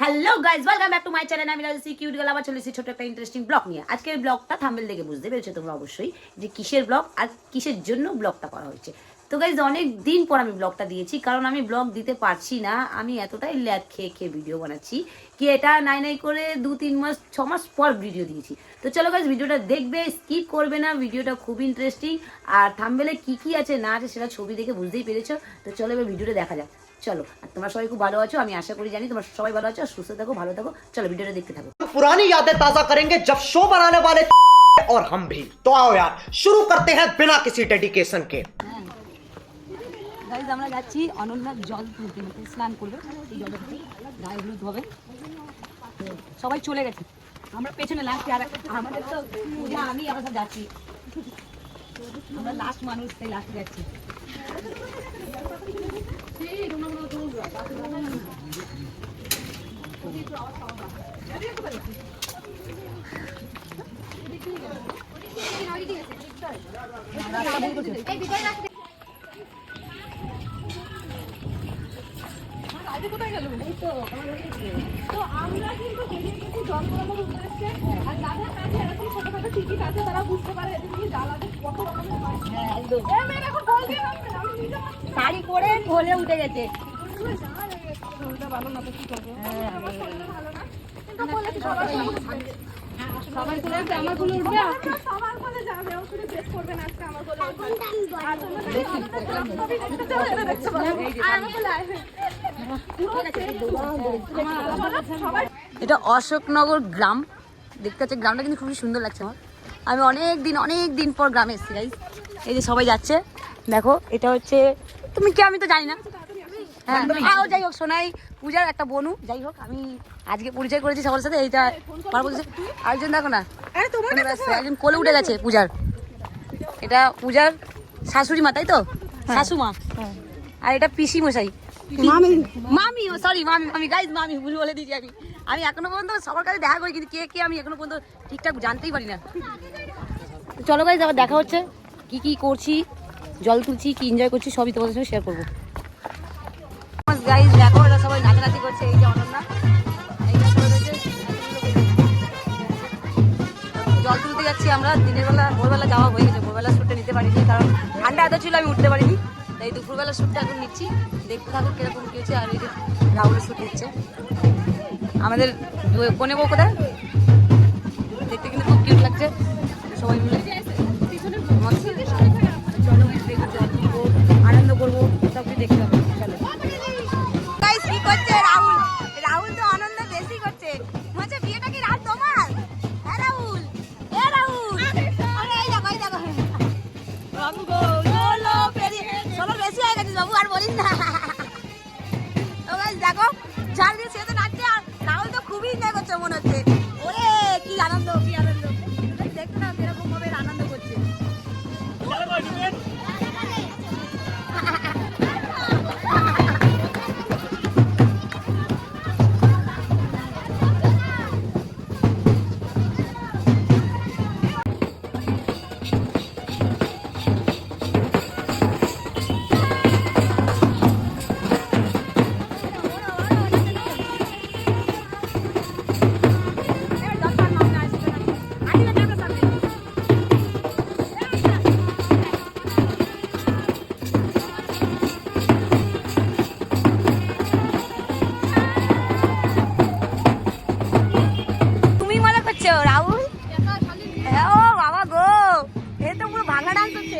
Hello guys welcome back to my channel আমি cute girl আবার চলেছি ছোট একটা ইন্টারেস্টিং ব্লগ নিয়ে। আজকের ব্লগটা দেখে বুঝতে পেরেছ তোমরা অবশ্যই যে কিসের ব্লগ আর কিসের জন্য ব্লগটা করা হয়েছে। তো গাইজ অনেক দিন পর আমি ব্লগটা দিয়েছি, কারণ আমি ব্লগ দিতে পারছি না। আমি এতটাই ল্যাদ খেয়ে খেয়ে ভিডিও বানাচ্ছি কি এটা নাই নাই করে দু, তিন মাস, ছ মাস পর ভিডিও দিয়েছি। তো চলো গাইজ ভিডিওটা দেখবে স্কিপ করবে না ভিডিওটা খুব ইন্টারেস্টিং আর থাম্বেলে কি কি আছে, না আছে, সেটা ছবি দেখে বুঝতেই পেরেছ। তো চলো এবার ভিডিওটা দেখা যাক। চলো আর তোমরা সবাই খুব ভালো আছো আমি আশা করি জানি তোমরা সবাই ভালো আছো আর সুস্থ থাকো ভালো থাকো চলো ভিডিওটা দেখতে থাকো पुरानी यादें ताजा करेंगे जब शो बनाने वाले और हम भी तो आओ यार शुरू करते हैं बिना किसी डेडिकेशन के গাইজ আমরা যাচ্ছি অনন্যার জল তুলতে মানে স্নান করবে এই জলে গায়ে হলুদ হবে তো সবাই চলে গেছে আমরা পেছনে লাস্টে আর আমাদের তো পূজা আমি আমরা সব যাচ্ছি আমরা লাস্ট মানুষ তাই লাস্টে যাচ্ছি এই বিদায় রাখতে তো আমরা কিন্তু বেরিয়ে গেছি জল উদ্দেশ্যে আর যাদের কাছে এরকম ছোটখাটো টিকিট আছে তারা বুঝতে পারে এদিকে জ্বালাতে কত রকমের হয় শাড়ি পরে ভোলে উঠে গেছে ভালো না তো কি করব? আমার শরীর ভালো না। কিন্তু বলেছি সবার। সবার কোলে উঠবে, আমার কোলে উঠবে। সবার কোলে যাবে, ও শুধু dress করবে না, আজকে আমার কোলে। আর তোমরা দেখতে পারো। আর আমার কোলে আসবে। এটা অশোকনগর গ্রাম। দেখতে পাচ্ছি গ্রামটা কিন্তু খুবই সুন্দর লাগছে। আমার আমি অনেক দিন অনেক দিন পর গ্রামে এসেছি গাইজ এই যে সবাই যাচ্ছে। দেখো এটা হচ্ছে তুমি কি আমি তো জানি না। হ্যাঁ আও যাই হোক সোনাই পূজার একটা বনু। যাই হোক আমি আজকে পরিচয় করেছি সবার সাথে এইটা বার বলছে আরেকজন দেখো না। একজন কোলে উঠে গেছে পূজার। এটা পূজার শাশুড়ি মা তাই তো? শাশুমা। আর এটা পিসি মশাই মামি। মামি সরি মামি মামি গাইজ মামি, ভুল বলে দিয়েছি আমি। আমি এখনও পর্যন্ত সবার কাছে দেখা করি কিন্তু কে কে আমি এখনও পর্যন্ত ঠিকঠাক জানতেই পারি না। চলো গাইজ আবার দেখা হচ্ছে। কি কি করছি, জল তুলছি, কি এনজয় করছি, সবই তোমাদের সঙ্গে শেয়ার করব। গাইজ দেখো, এরা সবাই নাচানাচি করছে, এই যে অনন্যা। জল তুলতে যাচ্ছি আমরা, দিনের বেলা, ভোরবেলা যাওয়া হয়ে গেছে, ভোরবেলা শ্যুটটা নিতে পারিনি, কারণ ঠান্ডা এত ছিল, আমি উঠতে পারিনি। তাই দুপুরবেলা শ্যুটটা এখন নিচ্ছি। দেখতে থাকুক কীরকম কী হচ্ছে, আর এই যে রাহুলের শ্যুট হচ্ছে আমাদের কনে বউ কোথায়? দেখতে কিন্তু খুব কিউট লাগছে। সবাই মিলে।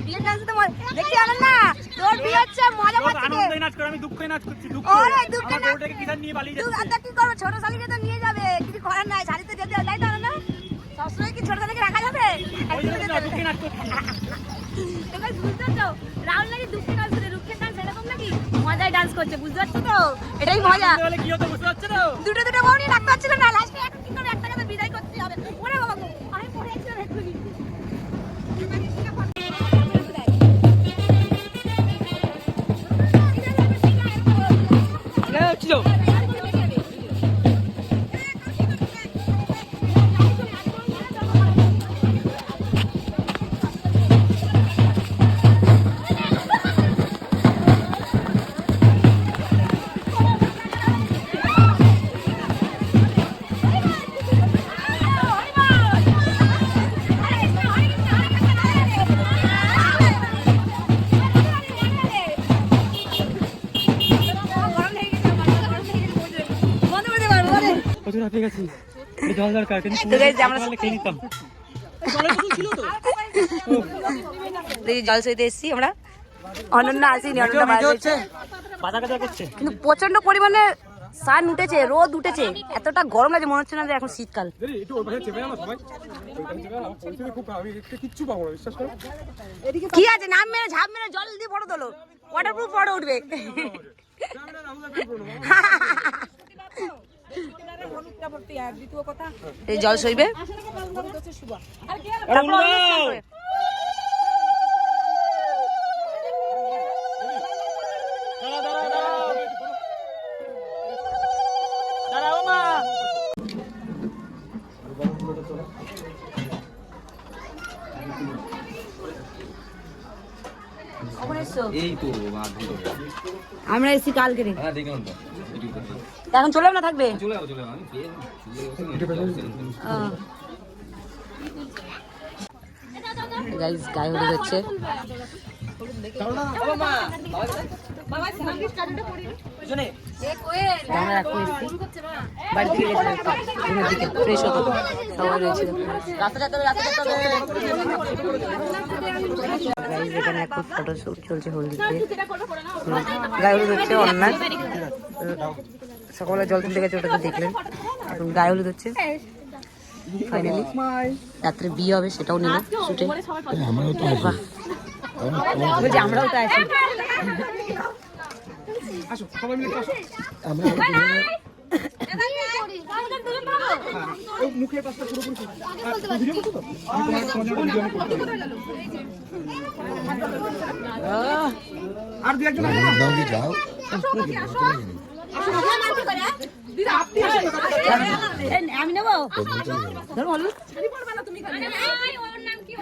বিয়ের ডান্স তো মজা- দেখছি আনন্দ না। তোর বিয়ে হচ্ছে মজা পাচ্ছে আনন্দে নাচ করে আমি দুঃখে নাচ করছি দুঃখ। দুঃখে নাচ- কিষান নিয়ে তুই যাচ্ছে কি করবে ছোট শালিকে তো নিয়ে যাবে কিছু করার নাই যেতে তাই তো আনন্দ সবসময় কি ছোট শালিকে রাখা যাবে? দুঃখে নাচ করছি। তোমরা বুঝতে তো রাহুল নাকি দুঃখে ডান্স করে ডান্স এরকম নাকি মজায় ডান্স করছে বুঝতে পারছ তো? এটাই মজা। আনন্দে হলে কি হতো বুঝতে পারছ তো? দুটো দুটো বউ নিয়ে ডাকতে পারছিল না লাস্টে কি করে গেছি জল দরকার কিন্তু জল সইতে এসেছি আমরা। অনন্য আসিনি কিন্তু প্রচণ্ড পরিমাণে সান উঠেছে রোদ উঠেছে। এতটা গরম লাগে মনে হচ্ছে না যে এখন শীতকাল। কি আছে? নাম মেরে ঝাপ মেরে জল দিয়ে ফটো তোলো। ওয়াটারপ্রুফ ফটো উঠবে। এই জল সইবে। আমরা এসেছি কালকে হ্যাঁ দেখলাম তো। এখন চলে না থাকবে? গাইস গায়ে হলুদ হচ্ছে। আমরা এখন এসেছি। বাড়ি থেকে রুমের দিকে ফ্রেশ হতো সবাই গাইস এখানে চলছে হলদি দিয়ে গায়ে হলুদ হচ্ছে অন্যায় সকালে জল তুলতে গেছে ওটা তো দেখলেন। এখন গায়ে হলুদ হচ্ছে। ফাইনালি রাত্রে বিয়ে হবে সেটাও নিল শুটে। বলছি আমরাও তো আছি আমি নেব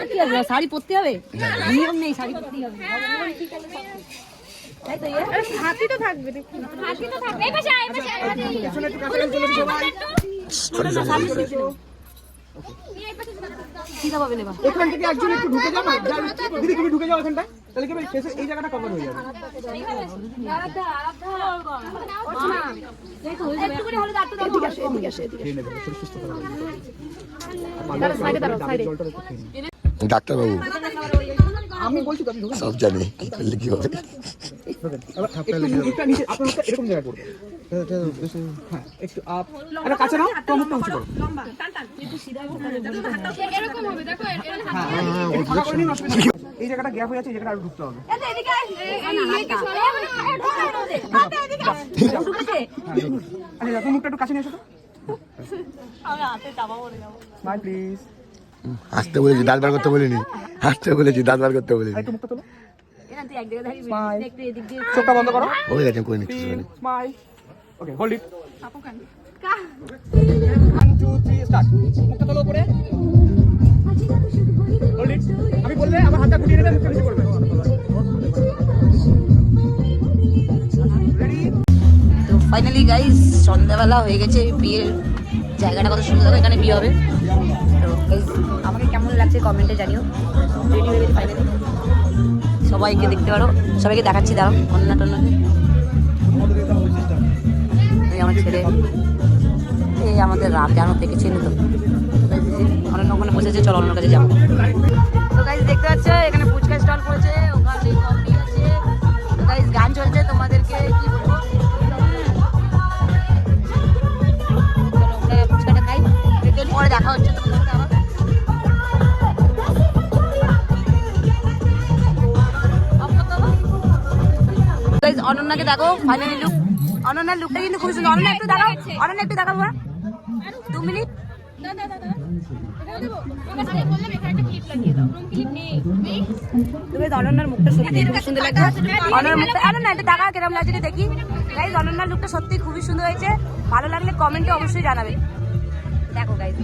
কি আছে শাড়ি পরতে হবে নিয়ম নেই শাড়ি পরতেই হবে তাই তো? হাতি তো থাকবে হাতি তো থাকবে এই পাশে এই পাশে আয়, হাতি। সিধা এখান থেকে একজন একটু ঢুকে যাও, দিদি তুমি ঢুকে যাও এখানটায় তাহলে কি শেষে এই জায়গাটা কভার হয়ে যাবে। ডাক্তারবাবু আমি বলছি তো সব জানে কি করলে কি হবে এরকম জায়গায় করবে হ্যাঁ একটু আপ কাছে নাও করো হ্যাঁ। এই জায়গাটা গ্যাপ হয়ে আছে এই জায়গাটা আরও ঢুকতে হবে। এদিকে আয়। হ্যাঁ। আচ্ছা তুমি মুখটা একটু কাছে নিয়ে এসো তো। প্লিজ হাসতে বলেছি দাঁত বার করতে বলিনি। হাসতে বলেছি দাঁত বার করতে বলিনি। একটু মুখটা তোলো। চোখটা বন্ধ করো। হয়ে গেছে আমি করে নিচ্ছি smile okay hold it one two three start মুখটা তোলো উপরে। আমি বললে আমার হাতটা ঘুরিয়ে নেবে মুখটা করবে তো ফাইনালি গাইস সন্ধ্যাবেলা হয়ে গেছে, বিয়ের জায়গাটা কত সুন্দর এখানে বিয়ে হবে। তো আমাকে কেমন লাগছে কমেন্টে জানিও। রেডি হয়ে গেছে ফাইনালি সবাইকে দেখতে পারো, সবাইকে দেখাচ্ছি, দাঁড়াও, অন্য টন্যকে এই আমার ছেলে। এই আমাদের রাত জানো চেনে তো। বসেছে চলো অন্য কাছে যাব। তো গাইজ দেখতে পাচ্ছ, এখানে ফুচকা স্টল করেছে ওখানে কফি গান চলছে, তোমাদেরকে দেখা হচ্ছে অনন্যাকে দেখো ফাইনালি লুক অনন্যার লুকটা কিন্তু খুব সুন্দর। অনন্যা, একটু দেখাও অনন্যা, একটু দেখাবো? দু মিনিট দাও, দাও, দাও, দাও। এটাও দেবো? আমার সাথে বললাম এখানে একটা clip লাগিয়ে দাও। রুম clip নেই। নেই? তো guys, অনন্যার মুখটা সত্যি খুব সুন্দর লাগছে অনন্যার মুখটা অনন্যা একটু দেখা কিরম লাগছে দেখি গাইজ অনন্যার লুকটা সত্যি খুবই সুন্দর হয়েছে ভালো লাগলে কমেন্টে অবশ্যই জানাবে দেখো গাইজ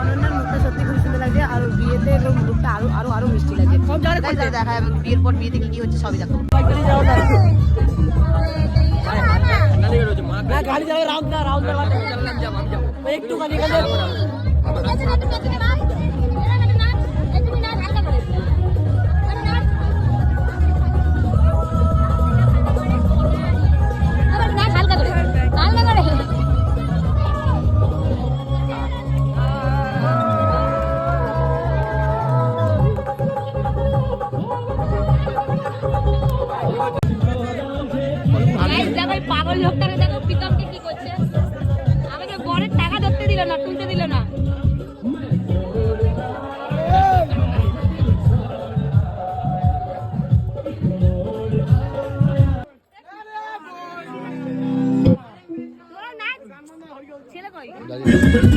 অনন্যার মুখটা সত্যি খুব সুন্দর লাগছে আর বিয়েতে লুকটা আরও আরও আরও মিষ্টি লাগছে সব জায়গায় দেখা বিয়ের পর বিয়েতে কি কি হচ্ছে সবই দেখো পেছনে না রাউন্ড একটু এরম 来一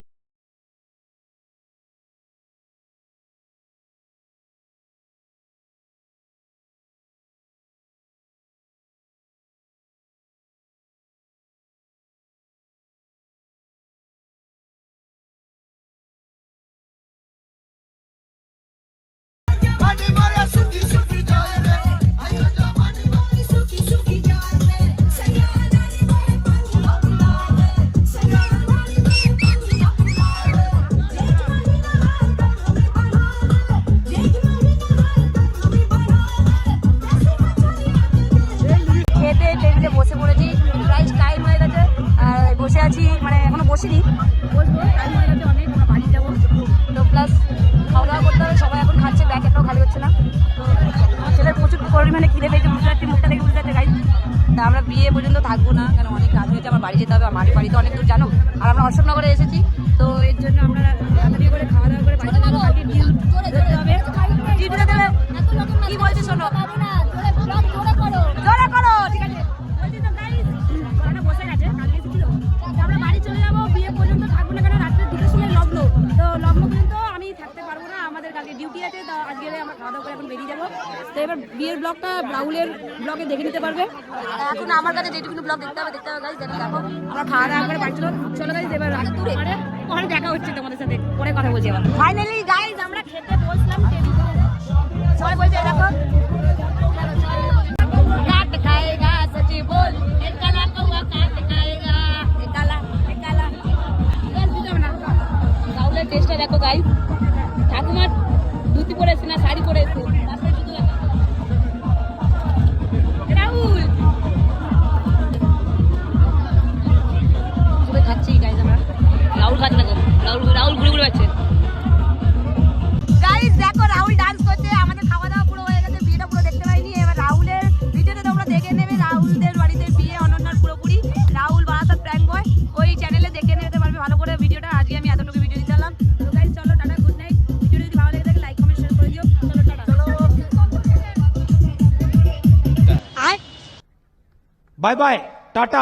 বিয়ে পর্যন্ত থাকব না কারণ অনেক রাত হয়েছে আমার বাড়ি যেতে হবে আমার বাড়িতে অনেক দূর জানো আর আমরা অশোকনগরে এসেছি তো এর জন্য আমরা খাওয়া দাওয়া করে কি বলছে শোনো তো এবার বিয়ের ব্লগটা রাহুলের ব্লগে দেখে নিতে পারবে। এখন আমার কাছে যেটুকু ব্লগ দেখতে হবে দেখতে হবে গাইজ দেখো আমরা খাওয়া দাওয়া করে বাড়ি চলো চলো গাইজ এবার রাত্রে পরে দেখা হচ্ছে তোমাদের সাথে। পরে কথা বলছি আবার ফাইনালি গাইজ আমরা খেতে বসলাম সবাই বলছে দেখো बाय बाय टाटा